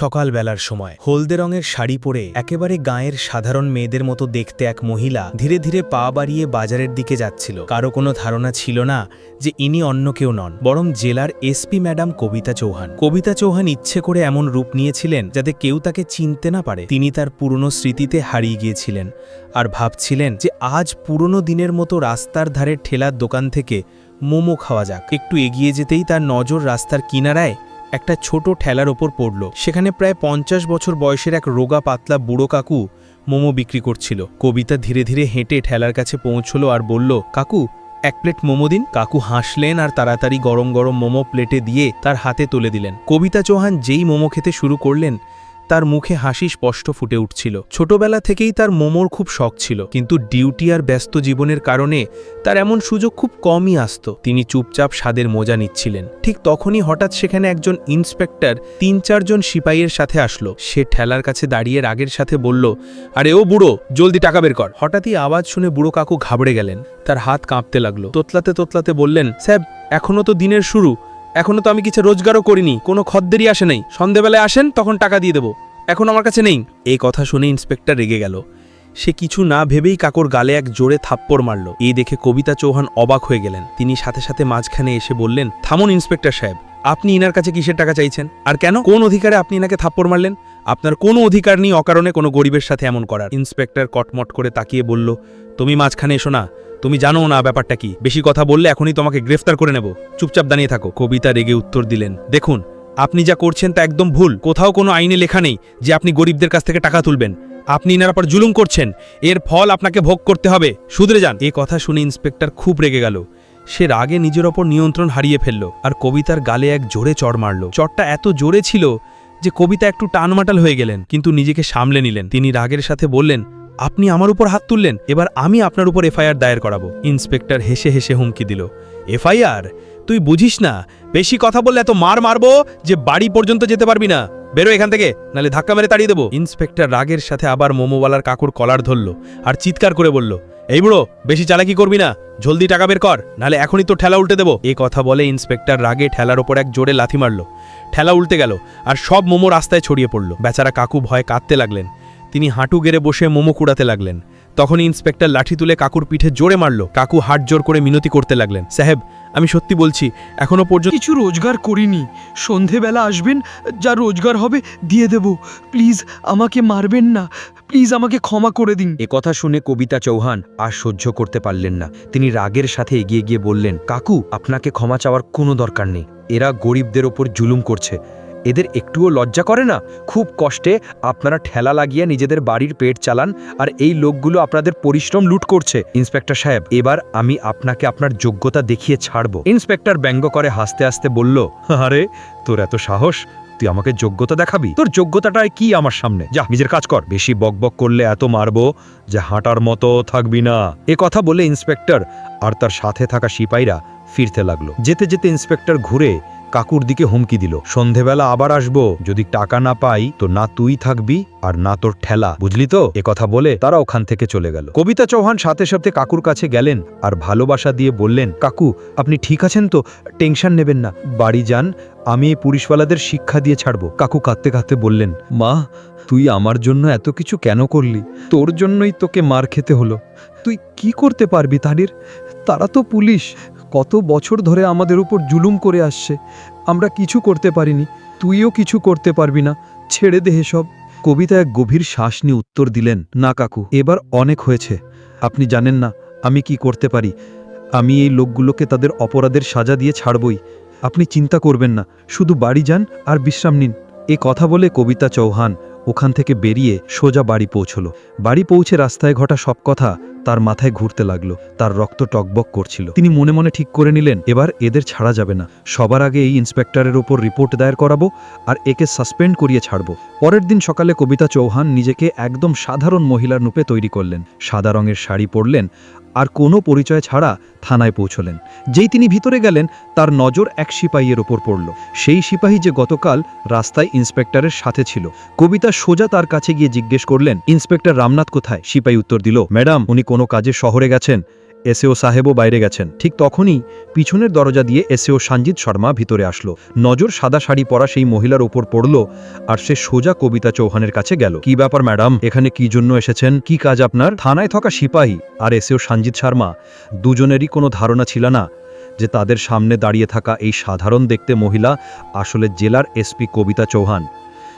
সকালবেলার সময়। হলদে রঙের শাড়ি পরে একেবারে গায়ের সাধারণ মেয়েদের মতো দেখতে এক মহিলা ধীরে ধীরে পা বাড়িয়ে বাজারের দিকে যাচ্ছিল। কারও কোনো ধারণা ছিল না যে ইনি অন্য কেউ নন, বরং জেলার এসপি ম্যাডাম কবিতা চৌহান। কবিতা চৌহান ইচ্ছে করে এমন রূপ নিয়েছিলেন যাতে কেউ তাকে চিনতে না পারে। তিনি তার পুরনো স্মৃতিতে হারিয়ে গিয়েছিলেন আর ভাবছিলেন যে আজ পুরনো দিনের মতো রাস্তার ধারে ঠেলার দোকান থেকে মোমো খাওয়া যাক। একটু এগিয়ে যেতেই তার নজর রাস্তার কিনারায় একটা ছোট ঠেলার ওপর পড়ল। সেখানে প্রায় পঞ্চাশ বছর বয়সের এক রোগা পাতলা বুড়ো কাকু মোমো বিক্রি করছিল। কবিতা ধীরে ধীরে হেঁটে ঠেলার কাছে পৌঁছল আর বলল, কাকু, এক প্লেট মোমো দিন। কাকু হাসলেন আর তাড়াতাড়ি গরম গরম মোমো প্লেটে দিয়ে তার হাতে তুলে দিলেন। কবিতা চৌহান যেই মোমো খেতে শুরু করলেন তার মুখে হাসি স্পষ্ট ফুটে উঠছিল। ছোটবেলা থেকেই তার মোমোর খুব শখ ছিল, কিন্তু ডিউটি আর ব্যস্ত জীবনের কারণে তার এমন সুযোগ খুব কমই আসত। তিনি চুপচাপ স্বাদের মজা নিচ্ছিলেন। ঠিক তখনই হঠাৎ সেখানে একজন ইন্সপেক্টর তিন চারজন সিপাইয়ের সাথে আসলো। সে ঠেলার কাছে দাঁড়িয়ে রাগের সাথে বলল, আরে ও বুড়ো, জলদি টাকা বের কর। হঠাৎই আওয়াজ শুনে বুড়ো কাকু ঘাবড়ে গেলেন। তার হাত কাঁপতে লাগল। তোতলাতে তোতলাতে বললেন স্যাব এখনও তো দিনের শুরু। এখনও তো আমি কিছু রোজগারও করিনি, কোনো খদ্দেরই আসে নাই। সন্ধেবেলায় আসেন, তখন টাকা দিয়ে দেবো। এখন আমার কাছে নেই। এই কথা শুনে ইন্সপেক্টর রেগে গেল। সে কিছু না ভেবেই কাকর গালে এক জোরে থাপ্পড় মারল। এই দেখে কবিতা চৌহান অবাক হয়ে গেলেন। তিনি সাথে সাথে মাঝখানে এসে বললেন, থামুন, ইন্সপেক্টর সাহেব। আপনি ইনার কাছে কিসের টাকা চাইছেন? আর কেন? কোন অধিকারে আপনি ইনাকে থাপ্পড় মারলেন? আপনার কোনো অধিকার নেই অকারণে কোনো গরিবের সাথে এমন করার। ইন্সপেক্টর কটমট করে তাকিয়ে বলল, তুমি মাঝখানে এসো না। তুমি জানো না ব্যাপারটা কি? বেশি কথা বললে এখনই তোমাকে গ্রেফতার করে নেব। চুপচাপ দাঁড়িয়ে থাকো, কবিতা রেগে উত্তর দিলেন। দেখুন, আপনি যা করছেন তা একদম ভুল। কোথাও কোনো আইনে লেখা নেই যে আপনি গরিবদের কাছ থেকে টাকা তুলবেন। আপনি ইনার পর জুলুম করছেন। এর ফল আপনাকে ভোগ করতে হবে। শুধরে যান। এ কথা শুনে ইন্সপেক্টর খুব রেগে গেল। সে রাগে নিজের ওপর নিয়ন্ত্রণ হারিয়ে ফেলল আর কবিতার গালে এক জোরে চড় মারল। চড়টা এত জোরে ছিল যে কবিতা একটু টানমাটাল হয়ে গেলেন, কিন্তু নিজেকে সামলে নিলেন। তিনি রাগের সাথে বললেন আপনি আমার উপর হাত তুললেন, এবার আমি আপনার উপর এফআইআর দায়ের করাবো। ইন্সপেক্টর হেসে হেসে হুমকি দিল। এফআইআর? তুই বুঝিস না। বেশি কথা বললে এত মার মারবো যে বাড়ি পর্যন্ত যেতে পারবি না। বেরো এখান থেকে, নালে ধাক্কা মেরে তাড়িয়ে দেবো। ইন্সপেক্টর রাগের সাথে আবার মোমোওয়ালার কাকুর কলার ধরল আর চিৎকার করে বলল, এই বুড়ো, বেশি চালাকি করবি না। জলদি টাকা বের কর, নালে এখনই তো ঠেলা উল্টে দেবো। এ কথা বলে ইন্সপেক্টর রাগে ঠেলার ওপর এক জোরে লাথি মারল। ঠেলা উল্টে গেল আর সব মোমো রাস্তায় ছড়িয়ে পড়ল। বেচারা কাকু ভয়ে কাঁদতে লাগলেন। তিনি হাঁটু গেড়ে বসে মোমো কুড়াতে লাগলেন। তখন ইন্সপেক্টর লাঠি তুলে কাকুর পিঠে জোরে মারল। কাকু হাট জোর করে মিনতি করতে লাগলেন। সাহেব আমি সত্যি বলছি এখনও পর্যন্ত কিছু রোজগার করিনি। সন্ধেবেলা আসবেন যা রোজগার হবে দিয়ে দেব। প্লিজ আমাকে মারবেন না। প্লিজ আমাকে ক্ষমা করে দিন। এ কথা শুনে কবিতা চৌহান আর সহ্য করতে পারলেন না। তিনি রাগের সাথে এগিয়ে গিয়ে বললেন কাকু আপনাকে ক্ষমা চাওয়ার কোনো দরকার নেই। এরা গরিবদের ওপর জুলুম করছে। এদের একটুও লজ্জা করে না? খুব কষ্টে আপনারা ঠেলা লাগিয়ে নিজেদের বাড়ির পেট চালান আর এই লোকগুলো আপনাদের পরিশ্রম লুট করছে। ইন্সপেক্টর সাহেব, এবার আমি আপনাকে আপনার যোগ্যতা দেখিয়ে ছাড়ব। ইন্সপেক্টর ব্যঙ্গ করে হাসতে হাসতে বলল, আরে, তোর এত সাহস? তুই আমাকে যোগ্যতা দেখাবি? তোর যোগ্যতাটাই কি আমার সামনে? যা, নিজের কাজ কর। বেশি বকবক করলে এত মারবো যে হাঁটার মতো থাকবি না। এ কথা বলে ইন্সপেক্টর আর তার সাথে থাকা সিপাইরা ফিরতে লাগল। যেতে যেতে ইন্সপেক্টর ঘুরে কাকুর দিকে হুমকি দিল। সন্ধেবেলা আবার আসব, যদি টাকা না পাই তো না তুই থাকবি আর না তোর ঠেলা। বুঝলি তো? এ কথা বলে তারা ওখান থেকে চলে গেল। কবিতা চৌহান সাথে সাথে কাকুর কাছে গেলেন আর ভালোবাসা দিয়ে বললেন, কাকু, আপনি ঠিক আছেন তো? টেনশন নেবেন না। বাড়ি যান, আমি এই পুলিশওয়ালাদের শিক্ষা দিয়ে ছাড়বো। কাকু কাঁদতে কাঁদতে বললেন, মা, তুই আমার জন্য এত কিছু কেন করলি? তোর জন্যই তোকে মার খেতে হলো। তুই কি করতে পারবি তাদের তারা তো পুলিশ। কত বছর ধরে আমাদের উপর জুলুম করে আসছে। আমরা কিছু করতে পারিনি, তুইও কিছু করতে পারবি না, ছেড়ে দে সব কবিতা এক গভীর শ্বাস নিয়ে উত্তর দিলেন, না, কাকু, এবার অনেক হয়েছে। আপনি জানেন না, আমি কি করতে পারি। আমি এই লোকগুলোকে তাদের অপরাধের সাজা দিয়ে ছাড়বই। আপনি চিন্তা করবেন না, শুধু বাড়ি যান আর বিশ্রাম নিন। এ কথা বলে কবিতা চৌহান ওখান থেকে বেরিয়ে সোজা বাড়ি পৌঁছল। বাড়ি পৌঁছে রাস্তায় ঘটা সব কথা তার মাথায় ঘুরতে লাগল, তার রক্ত টকবক করছিল। তিনি মনে মনে ঠিক করে নিলেন, এবার এদের ছাড়া যাবে না। সবার আগে এই ইন্সপেক্টরের ওপর রিপোর্ট দায়ের করাবো আর একে সাসপেন্ড করিয়ে ছাড়বো। পরের দিন সকালে কবিতা চৌহান নিজেকে একদম সাধারণ মহিলার রূপে তৈরি করলেন। সাদা রঙের শাড়ি পরলেন আর কোনো পরিচয় ছাড়া থানায় পৌঁছলেন। যেই তিনি ভিতরে গেলেন, তার নজর এক সিপাহীর ওপর পড়ল। সেই সিপাহী যে গতকাল রাস্তায় ইন্সপেক্টরের সাথে ছিল। কবিতা সোজা তার কাছে গিয়ে জিজ্ঞেস করলেন, ইন্সপেক্টর রামনাথ কোথায়? সিপাহী উত্তর দিল, ম্যাডাম, উনি কোনো কাজে শহরে গেছেন। এসএও সাহেবও বাইরে গেছেন। ঠিক তখনই পিছনের দরজা দিয়ে এসএও সঞ্জিত শর্মা ভিতরে আসলো। নজর সাদা শাড়ি পরা সেই মহিলার ওপর পড়ল আর সে সোজা কবিতা চৌহানের কাছে গেল। কি ব্যাপার ম্যাডাম, এখানে কি জন্য এসেছেন? কি কাজ আপনার? থানায় থাকা সিপাহী আর এসএও সঞ্জিত শর্মা। দুজনেরই কোনো ধারণা ছিল না যে তাদের সামনে দাঁড়িয়ে থাকা এই সাধারণ দেখতে মহিলা আসলে জেলার এসপি কবিতা চৌহান।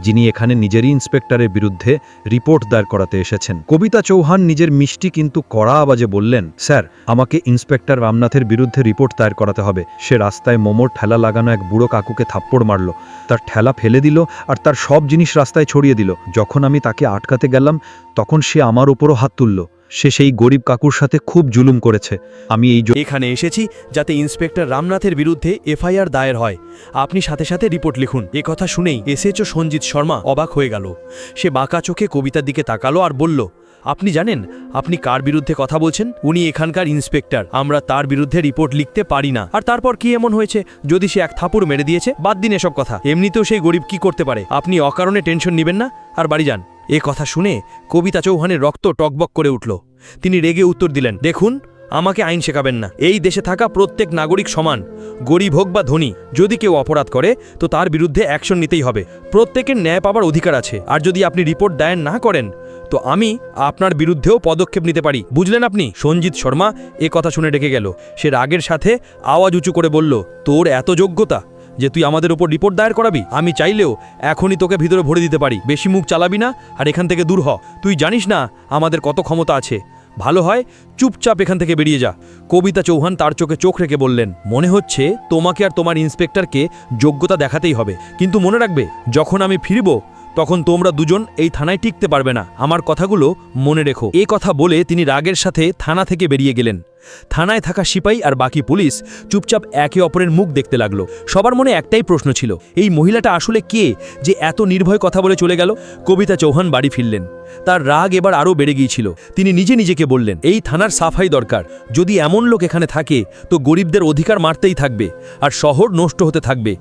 যিনি এখানে নিজেরই ইন্সপেক্টরের বিরুদ্ধে রিপোর্ট দায়ের করাতে এসেছেন। কবিতা চৌহান নিজের মিষ্টি কিন্তু কড়া আওয়াজে বললেন, স্যার, আমাকে ইন্সপেক্টর রামনাথের বিরুদ্ধে রিপোর্ট দায়ের করাতে হবে। সে রাস্তায় মোমোর ঠেলা লাগানো এক বুড়ো কাকুকে থাপ্পড় মারল। তার ঠেলা ফেলে দিল আর তার সব জিনিস রাস্তায় ছড়িয়ে দিল। যখন আমি তাকে আটকাতে গেলাম, তখন সে আমার উপরও হাত তুলল। সে সেই গরিব কাকুর সাথে খুব জুলুম করেছে। আমি এই এখানে এসেছি যাতে ইন্সপেক্টর রামনাথের বিরুদ্ধে এফআইআর দায়ের হয়। আপনি সাথে সাথে রিপোর্ট লিখুন। এ কথা শুনেই এসএচও সঞ্জিত শর্মা অবাক হয়ে গেল। সে বাঁকা চোখে কবিতার দিকে তাকালো আর বলল, আপনি জানেন, আপনি কার বিরুদ্ধে কথা বলছেন? উনি এখানকার ইন্সপেক্টর। আমরা তার বিরুদ্ধে রিপোর্ট লিখতে পারি না। আর তারপর কি এমন হয়েছে? যদি সে এক থাপুর মেরে দিয়েছে, বাদ দিন এসব কথা। এমনিতেও সেই গরিব কি করতে পারে? আপনি অকারণে টেনশন নেবেন না। আর বাড়ি যান। এ কথা শুনে কবিতা চৌহানের রক্ত টকবক করে উঠল। তিনি রেগে উত্তর দিলেন, দেখুন, আমাকে আইন শেখাবেন না। এই দেশে থাকা প্রত্যেক নাগরিক সমান, গরিব হোক বা ধনী, যদি কেউ অপরাধ করে, তো তার বিরুদ্ধে অ্যাকশন নিতেই হবে। প্রত্যেকের ন্যায় পাবার অধিকার আছে, আর যদি আপনি রিপোর্ট দায়ের না করেন, তো আমি আপনার বিরুদ্ধেও পদক্ষেপ নিতে পারি। বুঝলেন আপনি? সঞ্জিত শর্মা এ কথা শুনে ডেকে গেল। সে রাগের সাথে আওয়াজ উঁচু করে বলল, তোর এত যোগ্যতা যে তুই আমাদের উপর রিপোর্ট দায়ের করাবি, আমি চাইলেও এখনই তোকে ভিতরে ভরে দিতে পারি। বেশি মুখ চালাবি না আর এখান থেকে দূর হ। তুই জানিস না আমাদের কত ক্ষমতা আছে। ভালো হয় চুপচাপ এখান থেকে বেরিয়ে যা। কবিতা চৌহান তার চোখে চোখ রেখে বললেন, মনে হচ্ছে তোমাকে আর তোমার ইন্সপেক্টরকে যোগ্যতা দেখাতেই হবে। কিন্তু মনে রাখবে, যখন আমি ফিরব তখন তোমরা দুজন এই থানায় টিকতে পারবে না। আমার কথাগুলো মনে রেখো। এ কথা বলে তিনি রাগের সাথে থানা থেকে বেরিয়ে গেলেন। থানায় থাকা সিপাই আর বাকি পুলিশ চুপচাপ একে অপরের মুখ দেখতে লাগল। সবার মনে একটাই প্রশ্ন ছিল, এই মহিলাটা আসলে কে যে এত নির্ভয় কথা বলে চলে গেল? কবিতা চৌহান বাড়ি ফিরলেন। তার রাগ এবার আরও বেড়ে গিয়েছিল। তিনি নিজে নিজেকে বললেন, এই থানার সাফাই দরকার। যদি এমন লোক এখানে থাকে, তো গরিবদের অধিকার মারতেই থাকবে, আর শহর নষ্ট হতে থাকবে।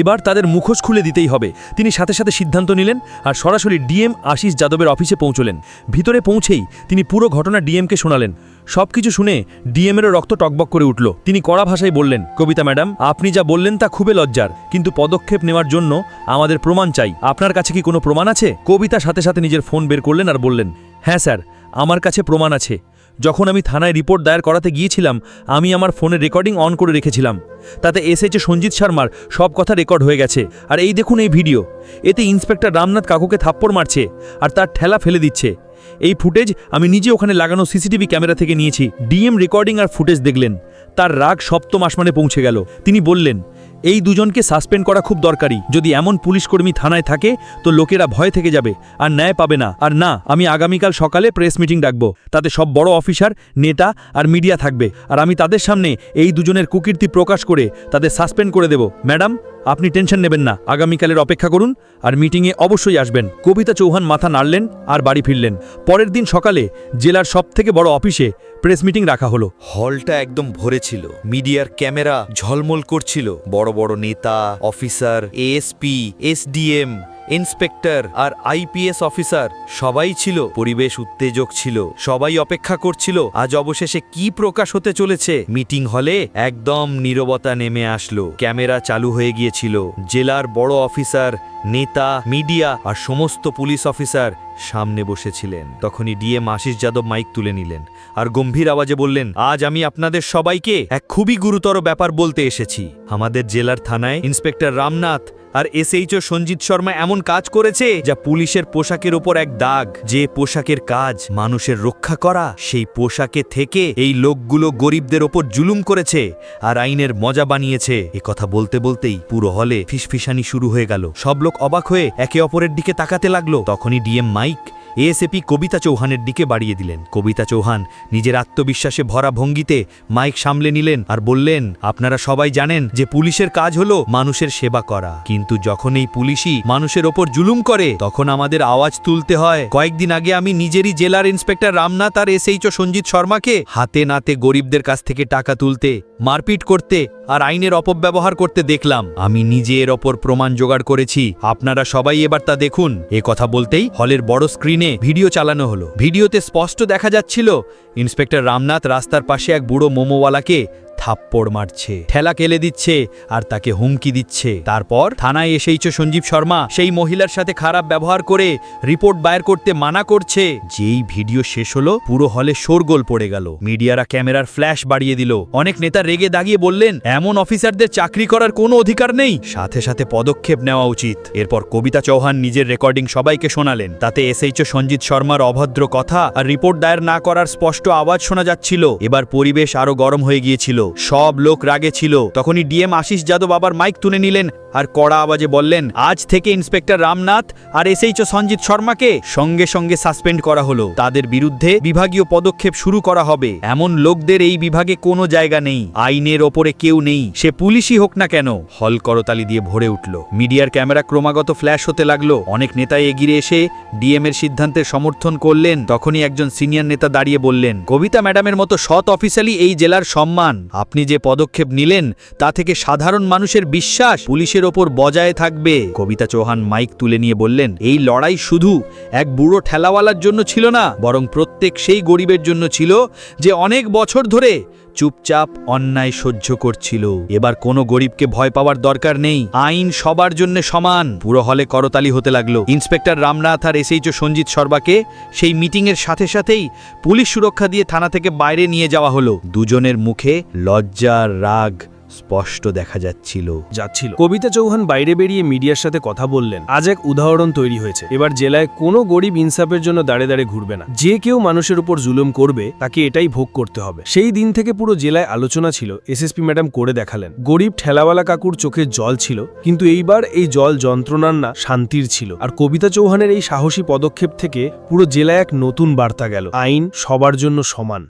এবার তাদের মুখোশ খুলে দিতেই হবে। তিনি সাথে সাথে সিদ্ধান্ত নিলেন আর সরাসরি ডিএম আশিস যাদবের অফিসে পৌঁছলেন। ভিতরে পৌঁছেই তিনি পুরো ঘটনা ডিএমকে শোনালেন। সবকিছু শুনে ডিএমেরও রক্ত টকবক করে উঠল। তিনি কড়া ভাষায় বললেন, কবিতা ম্যাডাম, আপনি যা বললেন তা খুবই লজ্জার। কিন্তু পদক্ষেপ নেওয়ার জন্য আমাদের প্রমাণ চাই। আপনার কাছে কি কোনো প্রমাণ আছে? কবিতা সাথে সাথে নিজের ফোন বের করলেন আর বললেন হ্যাঁ স্যার, আমার কাছে প্রমাণ আছে। যখন আমি থানায় রিপোর্ট দায়ের করাতে গিয়েছিলাম, আমি আমার ফোনে রেকর্ডিং অন করে রেখেছিলাম। তাতে এসেছে সঞ্জিত শর্মার সব কথা রেকর্ড হয়ে গেছে। আর এই দেখুন এই ভিডিও। এতে ইন্সপেক্টর রামনাথ কাকুকে থাপ্পড় মারছে আর তার ঠেলা ফেলে দিচ্ছে। এই ফুটেজ আমি নিজে ওখানে লাগানো সিসিটিভি ক্যামেরা থেকে নিয়েছি। ডিএম রেকর্ডিং আর ফুটেজ দেখলেন। তার রাগ সপ্তম আসমানে পৌঁছে গেল। তিনি বললেন এই দুজনকে সাসপেন্ড করা খুব দরকারি। যদি এমন পুলিশ কর্মী থানায় থাকে, তো লোকেরা ভয় থেকে যাবে, আর ন্যায় পাবে না। আর না, আমি আগামীকাল সকালে প্রেস মিটিং ডাকবো। তাতে সব বড় অফিসার, নেতা আর মিডিয়া থাকবে। আর আমি তাদের সামনে এই দুজনের কুকীর্তি প্রকাশ করে তাদের সাসপেন্ড করে দেব। ম্যাডাম আপনি টেনশন নেবেন না, আগামীকালের অপেক্ষা করুন আর মিটিংয়ে অবশ্যই আসবেন। কবিতা চৌহান মাথা নাড়লেন আর বাড়ি ফিরলেন। পরের দিন সকালে জেলার সবথেকে বড় অফিসে প্রেস মিটিং রাখা হলো। হলটা একদম ভরে ছিল। মিডিয়ার ক্যামেরা ঝলমল করছিল। বড় বড় নেতা, অফিসার, এএসপি, এসডিএম ইন্সপেক্টর আর আইপিএস অফিসার, সবাই ছিল, পরিবেশ উত্তেজক ছিল, সবাই অপেক্ষা করছিল, আজ অবশেষে কি প্রকাশ হতে চলেছে? মিটিং হলে একদম নিরবতা নেমে আসলো, ক্যামেরা চালু হয়ে গিয়েছিল, জেলার বড় অফিসার নেতা, মিডিয়া আর সমস্ত পুলিশ অফিসার সামনে বসেছিলেন। তখনই ডিএম আশিস যাদব মাইক তুলে নিলেন আর গম্ভীর আওয়াজে বললেন, আজ আমি আপনাদের সবাইকে এক খুবই গুরুতর ব্যাপার বলতে এসেছি। আমাদের জেলার থানায় ইন্সপেক্টর রামনাথ আর এসএইচও সঞ্জিত শর্মা এমন কাজ করেছে যা পুলিশের পোশাকের ওপর এক দাগ। যে পোশাকের কাজ মানুষের রক্ষা করা, সেই পোশাকে থেকে এই লোকগুলো গরিবদের ওপর জুলুম করেছে আর আইনের মজা বানিয়েছে। এ কথা বলতে বলতেই পুরো হলে ফিসফিসানি শুরু হয়ে গেল। সব লোক অবাক হয়ে একে অপরের দিকে তাকাতে লাগল। তখনই ডিএম মাইক এএসএপি কবিতা চৌহানের দিকে বাড়িয়ে দিলেন। কবিতা চৌহান নিজের আত্মবিশ্বাসে ভরা ভঙ্গিতে মাইক সামলে নিলেন আর বললেন, আপনারা সবাই জানেন যে পুলিশের কাজ হলো মানুষের সেবা করা। কিন্তু যখন এই পুলিশই মানুষের ওপর জুলুম করে, তখন আমাদের আওয়াজ তুলতে হয়, কয়েকদিন আগে আমি নিজেরই জেলার ইন্সপেক্টর রামনাথ আর এসএইচও সঞ্জিত শর্মাকে হাতে নাতে গরিবদের কাছ থেকে টাকা তুলতে, মারপিট করতে আর আইনের অপব্যবহার করতে দেখলাম। আমি নিজে এর ওপর প্রমাণ জোগাড় করেছি। আপনারা সবাই এবার তা দেখুন। এ কথা বলতেই হলের বড় স্ক্রিনে ভিডিও চালানো হলো। ভিডিওতে স্পষ্ট দেখা যাচ্ছিল, ইন্সপেক্টর রামনাথ রাস্তার পাশে এক বুড়ো মোমোওয়ালাকে থাপ্পড় মারছে। ঠেলা কেলে দিচ্ছে আর তাকে হুমকি দিচ্ছে। তারপর থানায় এসেইছ সঞ্জীব শর্মা, সেই মহিলার সাথে খারাপ ব্যবহার করে রিপোর্ট বাইর করতে মানা করছে। যেই ভিডিও শেষ হলো, পুরো হলে শোরগোল পড়ে গেল। মিডিয়ারা ক্যামেরার ফ্ল্যাশ বাড়িয়ে দিল। অনেক নেতা রেগে দাগিয়ে বললেন, এমন অফিসারদের চাকরি করার কোনো অধিকার নেই। সাথে সাথে পদক্ষেপ নেওয়া উচিত। এরপর কবিতা চৌহান নিজের রেকর্ডিং সবাইকে শোনালেন। তাতে এসএইচও সঞ্জিত শর্মার অভদ্র কথা আর রিপোর্ট দায়ের না করার স্পষ্ট আওয়াজ শোনা যাচ্ছিল। এবার পরিবেশ আরও গরম হয়ে গিয়েছিল। সব লোক রাগে ছিল। তখনই ডিএম আশিস যাদব আবার মাইক তুলে নিলেন আর কড়া আওয়াজে বললেন, আজ থেকে ইন্সপেক্টর রামনাথ আর এসএইচও সঞ্জিত শর্মাকে সঙ্গে সঙ্গে সাসপেন্ড করা হলো। তাদের বিরুদ্ধে বিভাগীয় পদক্ষেপ শুরু করা হবে। এমন লোকদের এই বিভাগে কোনো জায়গা নেই। আইনের ওপরে কেউ নেই। সে পুলিশই হোক না কেন। হল করতালি দিয়ে ভরে উঠল। মিডিয়ার ক্যামেরা ক্রমাগত ফ্ল্যাশ হতে লাগল। অনেক নেতা এগিয়ে এসে ডিএম এর সিদ্ধান্তের সমর্থন করলেন। তখনই একজন সিনিয়র নেতা দাঁড়িয়ে বললেন, কবিতা ম্যাডামের মতো সৎ অফিসারই এই জেলার সম্মান। আপনি যে পদক্ষেপ নিলেন, তা থেকে সাধারণ মানুষের বিশ্বাস পুলিশের ওপর বজায় থাকবে। কবিতা চৌহান মাইক তুলে নিয়ে বললেন, এই লড়াই শুধু এক বুড়ো ঠেলাওয়ালার জন্য ছিল না, বরং প্রত্যেক সেই গরিবের জন্য ছিল, যে অনেক বছর ধরে চুপচাপ অন্যায় সহ্য করছিল। এবার কোনো গরিবকে ভয় পাওয়ার দরকার নেই। আইন সবার জন্য সমান। পুরো হলে করতালি হতে লাগল। ইন্সপেক্টর রামনাথ আর এসএইচও সঞ্জিত শর্মাকে সেই মিটিংয়ের সাথে সাথেই পুলিশ সুরক্ষা দিয়ে থানা থেকে বাইরে নিয়ে যাওয়া হলো। দুজনের মুখে লজ্জা, রাগ স্পষ্ট দেখা যাচ্ছিল। যাচ্ছিল। কবিতা চৌহান বাইরে বেরিয়ে মিডিয়ার সাথে কথা বললেন। আজ এক উদাহরণ তৈরি হয়েছে। এবার জেলায় কোনো গরিব ইনসাফের জন্য দাঁড়ে দাঁড়ে ঘুরবে না। যে কেউ মানুষের উপর জুলুম করবে, তাকে এটাই ভোগ করতে হবে। সেই দিন থেকে পুরো জেলায় আলোচনা ছিল। এসএসপি ম্যাডাম করে দেখালেন। গরিব ঠেলাওয়ালা কাকুর চোখে জল ছিল, কিন্তু এইবার এই জল যন্ত্রণার না, শান্তির ছিল। আর কবিতা চৌহানের এই সাহসী পদক্ষেপ থেকে পুরো জেলায় এক নতুন বার্তা গেল। আইন সবার জন্য সমান।